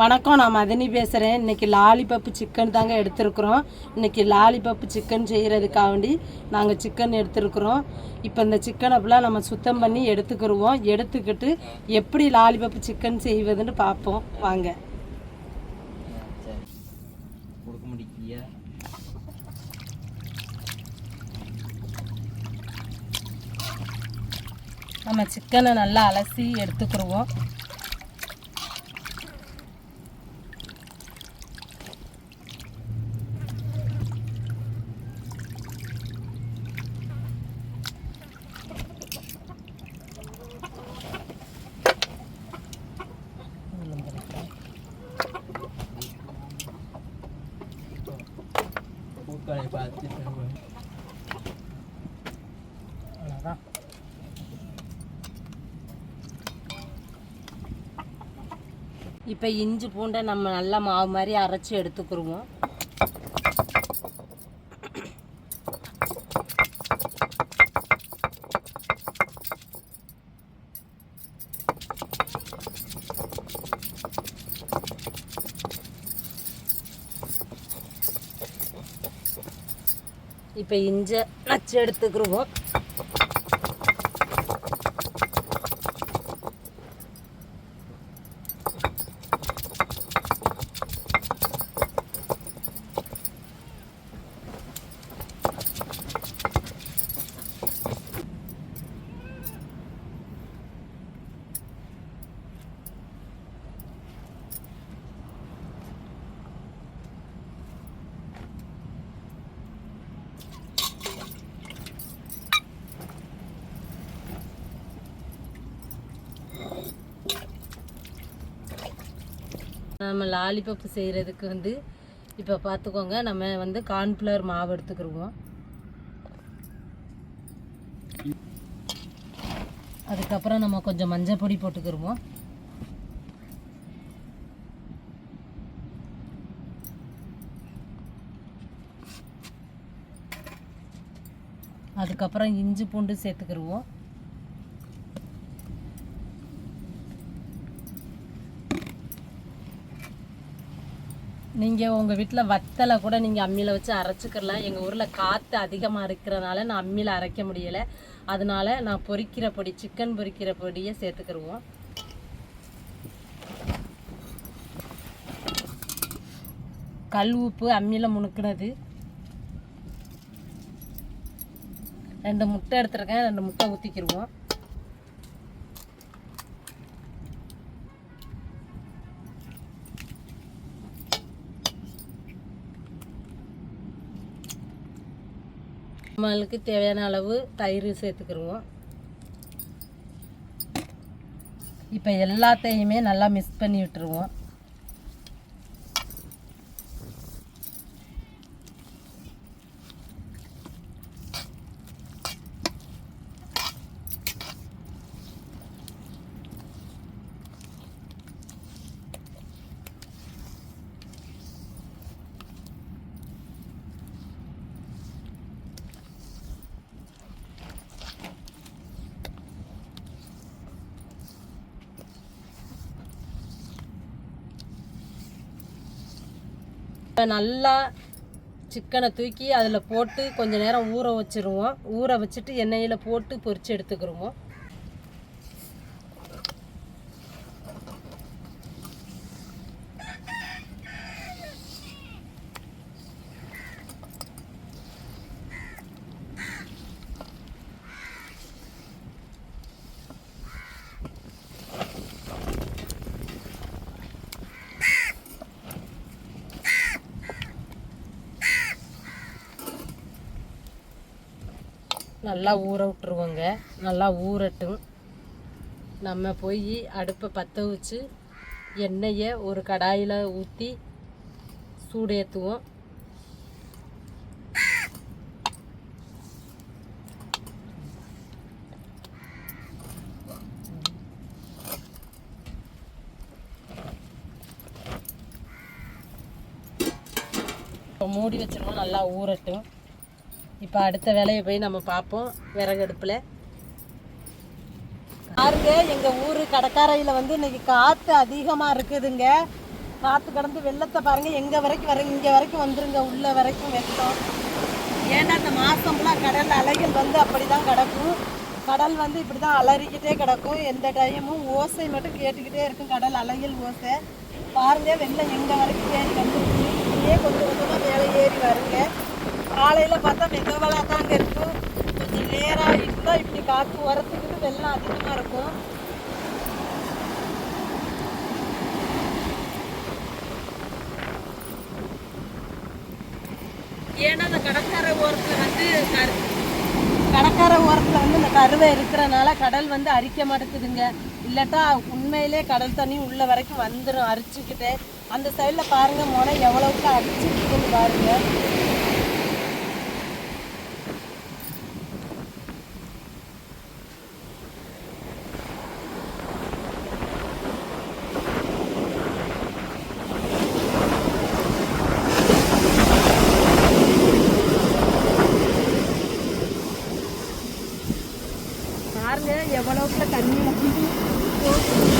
வணக்கம் நான் மதனி பேசுகிறேன் இன்றைக்கி லாலிபப்பு சிக்கன் தாங்க எடுத்துருக்குறோம். இன்றைக்கி லாலிபப்பு சிக்கன் செய்கிறதுக்காக வேண்டி நாங்கள் சிக்கன் எடுத்துருக்குறோம். இப்போ இந்த சிக்கனை ஃபுல்லாக நம்ம சுத்தம் பண்ணி எடுத்துக்கிருவோம். எடுத்துக்கிட்டு எப்படி லாலிபப்பு சிக்கன் செய்வதுன்னு பார்ப்போம். வாங்க. நம்ம சிக்கனை நல்லா அலசி எடுத்துக்கிருவோம். இப்போ இஞ்சி பூண்டை நம்ம நல்லா மாவு மாதிரி அரைச்சி எடுத்துக்கிடுவோம் இப்போ இஞ்சை நச்சு எடுத்துக்கிடுவோம் நம்ம லாலிபப்பு செய்கிறதுக்கு வந்து இப்போ பார்த்துக்கோங்க நம்ம வந்து கார்ன்ஃப்ளவர் மாவு எடுத்துக்கிருவோம். அதுக்கப்புறம் நம்ம கொஞ்சம் மஞ்சள் பொடி போட்டுக்கிருவோம். அதுக்கப்புறம் இஞ்சி பூண்டு சேர்த்துக்கிடுவோம் நீங்கள் உங்கள் வீட்டில் வத்தலை கூட நீங்கள் அம்மியில் வச்சு அரைச்சிக்கிறலாம். எங்கள் ஊரில் காற்று அதிகமாக இருக்கிறனால நான் அம்மியில் அரைக்க முடியலை. அதனால நான் பொரிக்கிற பொடி சிக்கன் பொரிக்கிற பொடியை சேர்த்துக்கிடுவோம் கல் உப்பு அம்மியில் முணுக்குனது. ரெண்டு முட்டை எடுத்துருக்கேன். ரெண்டு முட்டை ஊற்றிக்கிடுவோம் நம்மளுக்கு தேவையான அளவு தயிர் சேர்த்துக்கிருவோம். இப்போ எல்லாத்தையுமே நல்லா மிக்ஸ் பண்ணி விட்டுருவோம். நல்லா சிக்கனை தூக்கி அதில் போட்டு கொஞ்ச நேரம் ஊற வச்சிருவோம். ஊற வச்சுட்டு எண்ணெயில் போட்டு பொரித்து எடுத்துக்கிருவோம். நல்லா ஊற விட்டுருவோங்க நல்லா ஊறட்டும். நம்ம போய் அடுப்பை பற்ற வச்சு எண்ணெயை ஒரு கடாயில் ஊற்றி சூடு ஏற்றுவோம் இப்போ மூடி வச்சிருவோம் நல்லா ஊறட்டும். இப்போ அடுத்த வேலையை போய் நம்ம பார்ப்போம் விறகடுப்பில் பாருங்க எங்கள் ஊர் கடற்கரையில் வந்து இன்னைக்கு காற்று அதிகமாக இருக்குதுங்க. காற்று கடந்து வெள்ளத்தை பாருங்கள் எங்கே வரைக்கும் வர இங்கே வரைக்கும் வந்துருங்க உள்ளே வரைக்கும் வெள்ளம். ஏன்னா அந்த மாதம்லாம் ஃபுல்லாக கடல் அலைகள் வந்து அப்படி தான் கிடக்கும். கடல் வந்து இப்படி தான் அலறிக்கிட்டே கிடக்கும். எந்த டைமும் ஓசை மட்டும் கேட்டுக்கிட்டே இருக்கும் கடல் அலைகள் ஓசை. பாருங்க வெள்ளம் எங்கே வரைக்கும் ஏறி வந்துருக்கு இப்படியே கொஞ்சம் கொஞ்சமாக மேலே ஏறி வருங்க. காலையில் பார்த்தா மெதுவலாக தாங்க இருக்கும். கொஞ்சம் நேராக இருந்தால் இப்படி காற்று வரத்துக்கு வெள்ளம் அதிகமாக இருக்கும். ஏன்னா அந்த கடற்கரை ஓரத்தில் வந்து கடற்கரை ஓரத்தில் வந்து இந்த கருவை இருக்கிறனால கடல் வந்து அரிக்க மாட்டேங்குதுங்க. இல்லாட்டா உண்மையிலே கடல் தண்ணி உள்ள வரைக்கும் வந்துடும் அரிச்சுக்கிட்டே. அந்த சைடில் பாருங்கள் முனை எவ்வளோக்கு அரிச்சுக்கிட்டுன்னு பாருங்கள் பாருங்க எவ்வளவுக்குள்ள தண்ணி வந்து போகுது.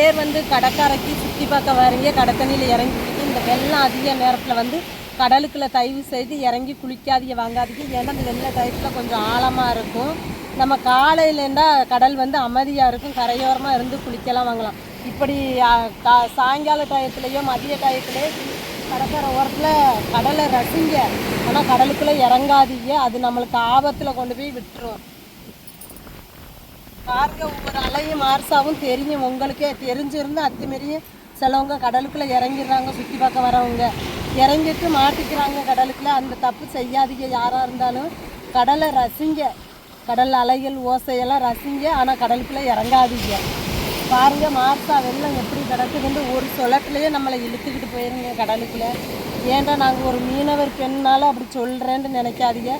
பேர் வந்து கடற்கரைக்கு சுற்றி பார்க்க வரீங்க கடத்தண்ணியில் இறங்கிக்கிட்டு இந்த வெள்ளம் அதிக நேரத்தில் வந்து கடலுக்குள்ள தயவு செய்து இறங்கி குளிக்காதீங்க வாங்காதீங்க. ஏன்னா இந்த வெள்ள டயத்தில் கொஞ்சம் ஆழமாக இருக்கும். நம்ம காலையிலேருந்தா கடல் வந்து அமைதியாக இருக்கும். கரையோரமாக இருந்து குளிக்கலாம் வாங்கலாம். இப்படி கா- சாயங்கால டயத்துலேயோ மதிய டயத்துலேயோ கடற்கரை ஓரத்தில் கடலை ரசிங்க. ஆனால் கடலுக்குள்ளே இறங்காதீங்க. அது நம்மளுக்கு ஆபத்தில் கொண்டு போய் விட்டுரும். பாருங்க ஒவ்வொரு அலையும் மார்சாவும் தெரியும். உங்களுக்கே தெரிஞ்சிருந்து அத்துமாரியும் சிலவங்க கடலுக்குள்ள இறங்கிடுறாங்க சுற்றி பார்க்க வரவங்க. இறங்கிட்டு மாட்டிக்கிறாங்க கடலுக்குள்ள. அந்த தப்பு செய்யாதீங்க யாராக இருந்தாலும். கடலை ரசிங்க. கடல் அலைகள் ஓசையெல்லாம் ரசிங்க ஆனால் கடலுக்குள்ள இறங்காதீங்க. பாருங்க மார்சா வெள்ளம் எப்படி கிடக்குதுன்னு ஒரு சொலட்டிலேயே நம்மளை இழுத்துக்கிட்டு போயிருங்க கடலுக்குள்ள. ஏன்டா நாங்கள் ஒரு மீனவர் பெண்ணால அப்படி சொல்கிறேன்னு நினைக்காதீங்க.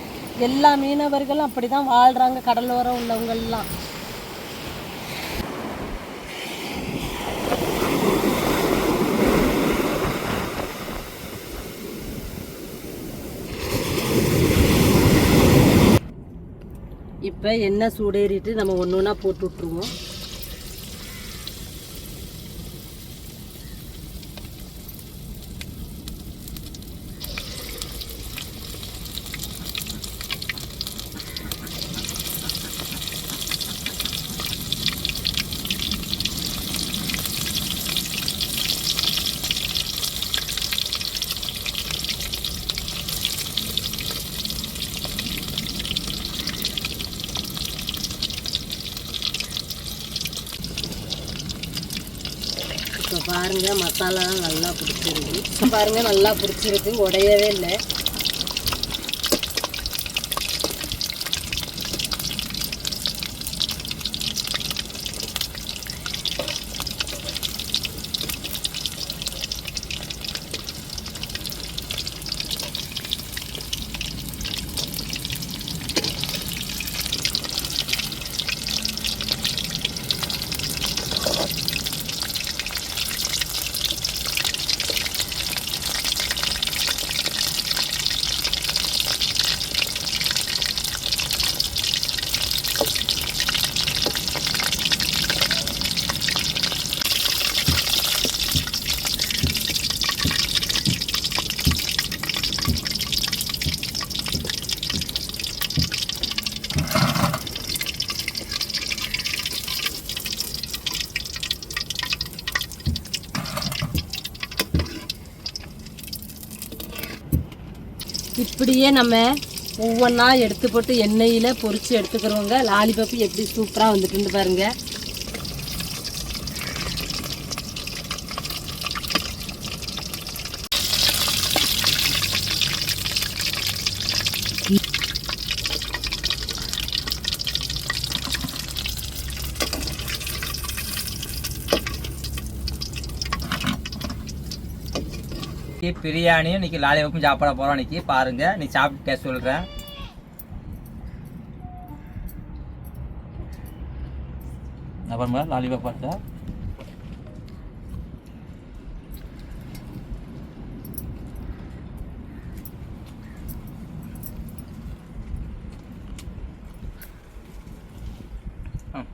எல்லா மீனவர்களும் அப்படி தான் வாழ்கிறாங்க கடலோரம் உள்ளவங்கள்லாம். இப்போ எண்ணெய் சூடேறிட்டு நம்ம ஒன்று ஒன்றா போட்டு விட்ருவோம் இப்போ பாருங்க மசாலாலாம் நல்லா பிடிச்சிருக்கு. பாருங்கள் பாருங்க நல்லா பிடிச்சிருக்கு. உடையவே இல்லை. இப்படியே நம்ம ஒவ்வொன்றா எடுத்து போட்டு எண்ணெயில் பொறிச்சு எடுத்துக்கிறவங்க லாலிபப்பு எப்படி சூப்பராக வந்துட்டுன்னு பாருங்க பிரியாணியும் இன்னைக்கு லாலிபப்பும் சாப்பிட போகிறோம் இன்னைக்கு. பாருங்க நீ சாப்பிட்டு டேஸ்ட் சொல்கிறேன் அப்புறமா லாலிபப் பார்த்தா ம்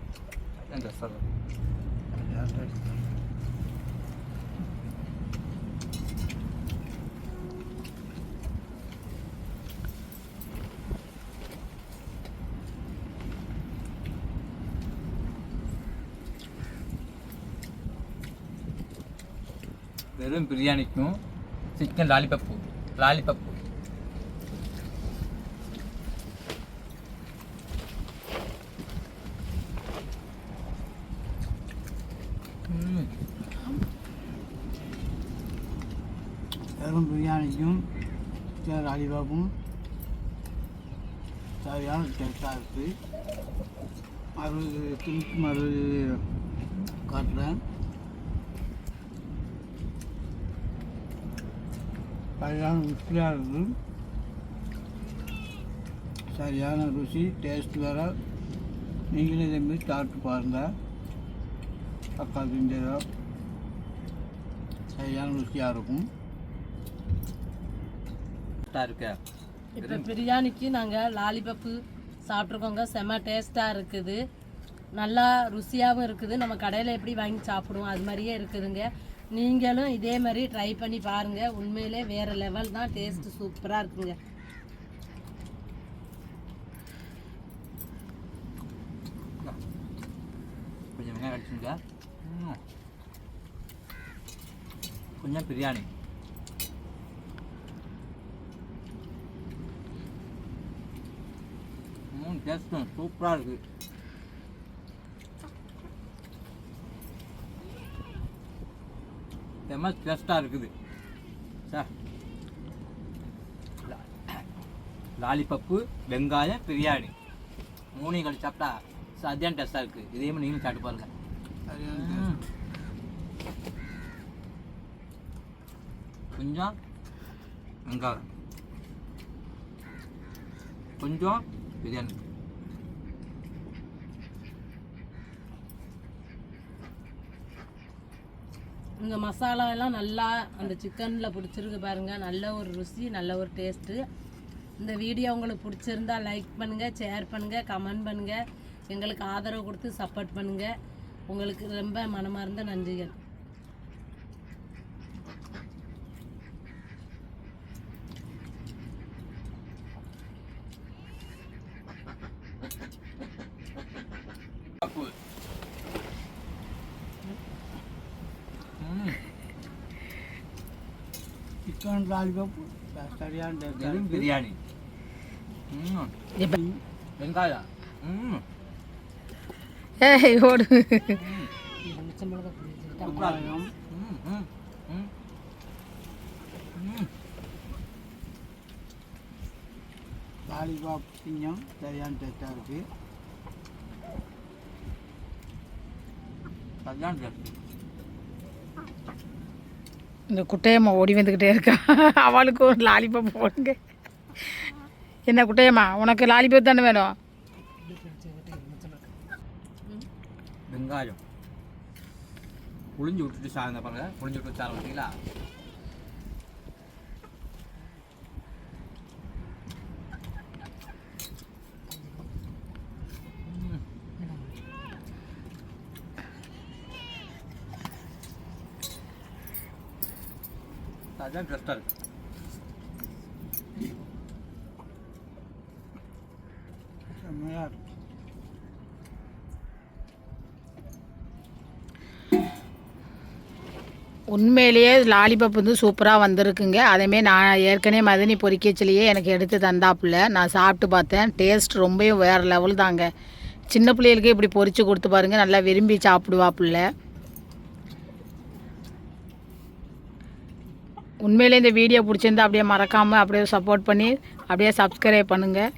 வெறும் பிரியாணிக்கும் சிக்கன் லாலிபப்பு லாலிபப்பு வெறும் பிரியாணிக்கும் சிக்கன் லாலிபாப்பும் சரியான டேஸ்ட்டாக இருக்குது மறு திருப்பி மறுபடி காட்டுறேன் சரியான ருசியாக இருக்குது சரியான ருசி டேஸ்ட் வேற. நீங்களே இதே மாதிரி சாப்பிட்டு பாருங்கள் அக்கா செஞ்சதோ சரியான ருசியாக இருக்கும். இருக்கு. இப்போ பிரியாணிக்கு நாங்கள் லாலிபப்பு சாப்பிட்ருக்கோங்க செம்ம டேஸ்ட்டாக இருக்குது. நல்லா ருசியாகவும் இருக்குது. நம்ம கடையில் எப்படி வாங்கி சாப்பிடுவோம் அது மாதிரியே இருக்குதுங்க. நீங்களும் இதே மாதிரி ட்ரை பண்ணி பாருங்கள் உண்மையிலே வேறு லெவல் தான். டேஸ்ட்டு சூப்பராக இருக்குங்க. கொஞ்சம் வெங்காயம் கொஞ்சம் பிரியாணி. ம் டேஸ்ட்டும் சூப்பராக இருக்குது செம்ம டேஸ்ட்டாக இருக்குது. சார். லாலிபப்பு வெங்காயம் பிரியாணி. மூணையும் கழிச்சு சாப்பிட்டா சரியான டேஸ்ட்டாக இருக்குது இதே மாதிரி நீங்களும் சாப்பிட்டு பாருங்க. கொஞ்சம் வெங்காயம். கொஞ்சம் பிரியாணி. இங்கே மசாலா எல்லாம் நல்லா அந்த சிக்கனில் பிடிச்சிருக்கு பாருங்கள் நல்ல ஒரு ருசி நல்ல ஒரு டேஸ்ட்டு இந்த வீடியோ உங்களுக்கு பிடிச்சிருந்தா லைக் பண்ணுங்கள் ஷேர் பண்ணுங்கள் கமெண்ட் பண்ணுங்கள் எங்களுக்கு ஆதரவு கொடுத்து சப்போர்ட் பண்ணுங்கள் உங்களுக்கு ரொம்ப மனமார்ந்த நன்றிகள் பப்பு ம் சிக்கன் லாலிபாப் சரியான வெறும் டேஸ்ட் பிரியாணி ம் இப்போ வெங்காயம் ம் ஏய் ஓடு இருக்கும் ம் ம் ம் ம் லாலிபாப் திங்கம் சரியான டேஸ்டாக இருக்குது சரியான டேஸ்ட் இந்த குட்டையம்மா ஓடி வந்துக்கிட்டே இருக்கா. அவளுக்கு ஒரு லாலிபப் போடுங்க. என்ன குட்டையம்மா உனக்கு லாலிபப் தானே வேணும்? வெங்காயம். புளிஞ்சு விட்டுட்டு சாருங்க பாருங்க. புளிஞ்சு விட்டு சாரம் பார்த்தீங்களா அதான் டேஸ்டாக உண்மையிலேயே லாலிபப் வந்து சூப்பராக வந்திருக்குங்க. அதேமாரி நான் ஏற்கனவே மதினி பொறிக்கச்சிலேயே எனக்கு எடுத்து தந்தாப்புல. நான் சாப்பிட்டு பார்த்தேன். டேஸ்ட் ரொம்பவும் வேறு லெவல் தாங்க. சின்ன பிள்ளைகளுக்கு இப்படி பொரிச்சு கொடுத்து பாருங்க. நல்லா விரும்பி சாப்பிடுவாப்புல. உண்மையிலே இந்த வீடியோ பிடிச்சிருந்தா அப்படியே மறக்காமல் அப்படியே சப்போர்ட் பண்ணி அப்படியே சப்ஸ்கிரைப் பண்ணுங்கள்